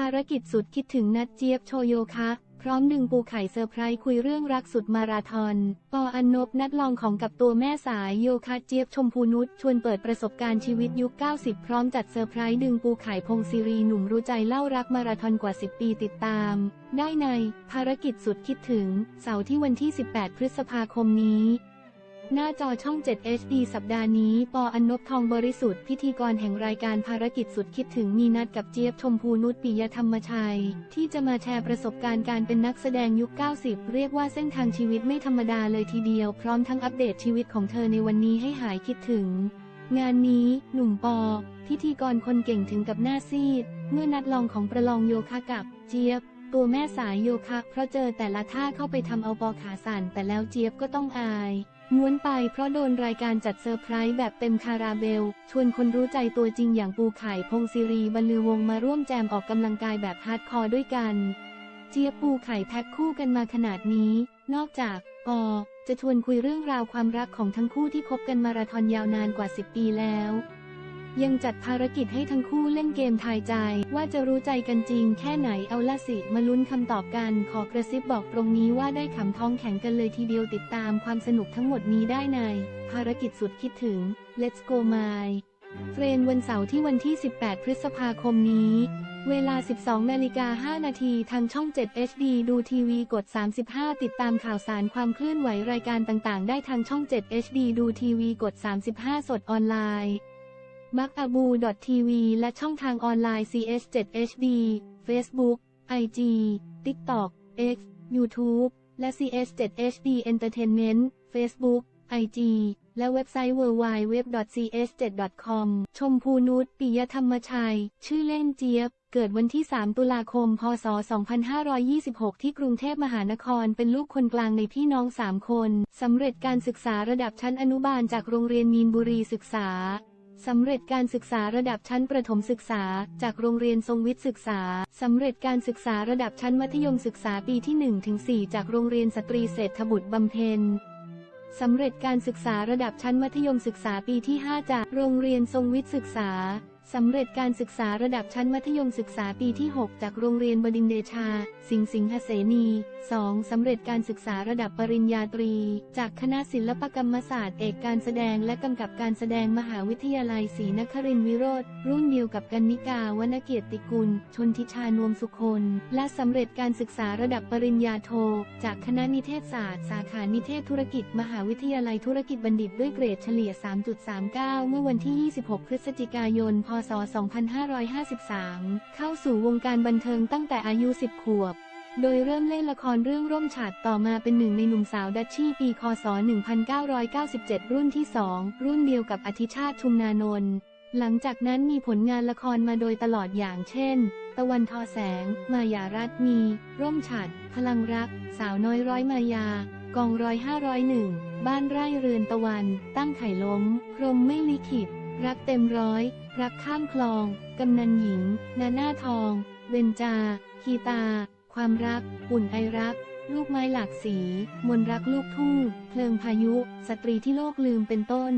ภารกิจสุดคิดถึงนัดเจี๊ยบโชโยคะ พร้อมดึงปูไข่เซอร์ไพรส์คุยเรื่องรักสุดมาราธอน ปออันนบนัดลองของกับตัวแม่สายโยคะเจี๊ยบชมพูนุชชวนเปิดประสบการณ์ชีวิตยุค 90 พร้อมจัดเซอร์ไพรส์ดึงปูไข่พงศิรีหนุ่มรู้ใจเล่ารักมาราธอนกว่า 10 ปีติดตาม ได้ในภารกิจสุดคิดถึง เสาร์ที่วันที่ 18 พฤษภาคมนี้ หน้าจอช่อง 7 HD สัปดาห์นี้ ปออันนบทองบริสุทธิ์พิธีกรแห่งรายการภารกิจสุดคิดถึงมีนัดกับเจี๊ยบชมพูนุชปิยธรรมชัย ที่จะมาแชร์ประสบการณ์การเป็นนักแสดงยุค 90 เรียกว่าเส้นทางชีวิตไม่ธรรมดาเลยทีเดียว พร้อมทั้งอัปเดตชีวิตของเธอในวันนี้ให้หายคิดถึง งานนี้หนุ่มปอ พิธีกรคนเก่งถึงกับหน้าซีด เมื่อนัดลองของประลองโยคะกับเจี๊ยบ ตัวแม่สายโยคะเพราะเจอแต่ละท่าเข้าไปทำเอาปอขาสั่นแต่แล้วเจี๊ยบก็ต้องอายม้วนไปเพราะโดนรายการจัดเซอร์ไพรส์แบบเต็มคาราเบล ชวนคนรู้ใจตัวจริงอย่างปูไข่พงศิรีบรรลือวงมาร่วมแจมออกกำลังกายแบบฮาร์ดคอร์ด้วยกัน เจี๊ยบปูไข่แพ็คคู่กันมาขนาดนี้ นอกจากปอจะชวนคุยเรื่องราวความรักของทั้งคู่ที่คบกันมาราธอนยาวนานกว่า 10 ปีแล้ว ยังจัดภารกิจให้ทั้งคู่เล่นเกมทายใจ ว่าจะรู้ใจกันจริงแค่ไหนเอาละสิ มาลุ้นคำตอบกัน ขอกระซิบบอกตรงนี้ว่าได้ขำท้องแข็งกันเลยทีเดียวติดตามความสนุกทั้งหมดนี้ได้ใน ภารกิจสุดคิดถึง Let's Go My เฟรนวันเสาร์ที่วันที่ 18 พฤษภาคมนี้ เวลา 12 นาฬิกา 5 นาทีทางช่อง 7 HD ดูทีวีกด 35 ติดตามข่าวสารความเคลื่อนไหวรายการต่างๆ ได้ทางช่อง 7 HD ดูทีวีกด 35 สดออนไลน์ มักอาบูดทีวีและช่องทางออนไลน์ CS7HD Facebook IG TikTok X YouTube และ CS7HD Entertainment Facebook IG และเว็บไซต์ www.cs7.com ชมพูนุชปิยธรรมชัย ชื่อเล่นเจี๊ยบ เกิดวันที่ 3 ตุลาคม พศ 2526 ที่กรุงเทพมหานคร เป็นลูกคนกลางในพี่น้อง 3 คน สำเร็จการศึกษาระดับชั้นอนุบาลจากโรงเรียนมีนบุรีศึกษา สำเร็จการศึกษาระดับชั้นประถมศึกษา จากโรงเรียนทรงวิทย์ศึกษา สำเร็จการศึกษาระดับชั้นมัธยมศึกษาปีที่1ถึง4จากโรงเรียนสตรีเศรษฐบุตรบำเพ็ญสำเร็จการศึกษาระดับชั้นมัธยมศึกษาปีที่ 5 จากโรงเรียนทรงวิทย์ศึกษา สำเร็จการศึกษาระดับชั้นมัธยมศึกษาปีที่ 6 จากโรงเรียนบดินเดชา สิงห์สิงหเสนี 2. สำเร็จการศึกษาระดับปริญญาตรี จากคณะศิลปกรรมศาสตร์เอกการแสดงและกำกับการแสดงมหาวิทยาลัยศรีนครินทรวิโรธรุ่นเดียวกับกันนิกาวรรณเกียรติกุล ชนทิชานวมสุคนและสำเร็จการศึกษาระดับปริญญาโท จากคณะนิเทศศาสตร์สาขานิเทศธุรกิจ มหาวิทยาลัยธุรกิจบัณฑิตด้วยเกรดเฉลี่ย 3.39 เมื่อวันที่ 26 พฤศจิกายน พศ 2553 เข้าสู่วงการบันเทิงตั้งแต่อายุ 10 ขวบ โดยเริ่มเล่นละครเรื่องร่มฉาดต่อมาเป็นหนึ่งในหนุ่มสาวดัชชี่ปี คศ 1997 รุ่นที่ 2 รุ่นเดียวกับอธิชาติชุมนานนท์ หลังจากนั้นมีผลงานละครมาโดยตลอดอย่างเช่น ตะวันทอแสง มายารัตมี ร่มฉัด พลังรัก สาวน้อยร้อยมายากองร้อยห้าร้อยหนึ่ง บ้านไร่เรือนตะวัน ตั้งไข่ล้ม พรหมไม่ลิขิต รักเต็มร้อย รักข้ามคลอง กำนันหญิง นาหน้าทอง เบญจา คีตา ความรัก อุ่นไอรัก ลูกไม้หลากสี มนรักลูกทุ่ง เพลิงพายุ สตรีที่โลกลืมเป็นต้น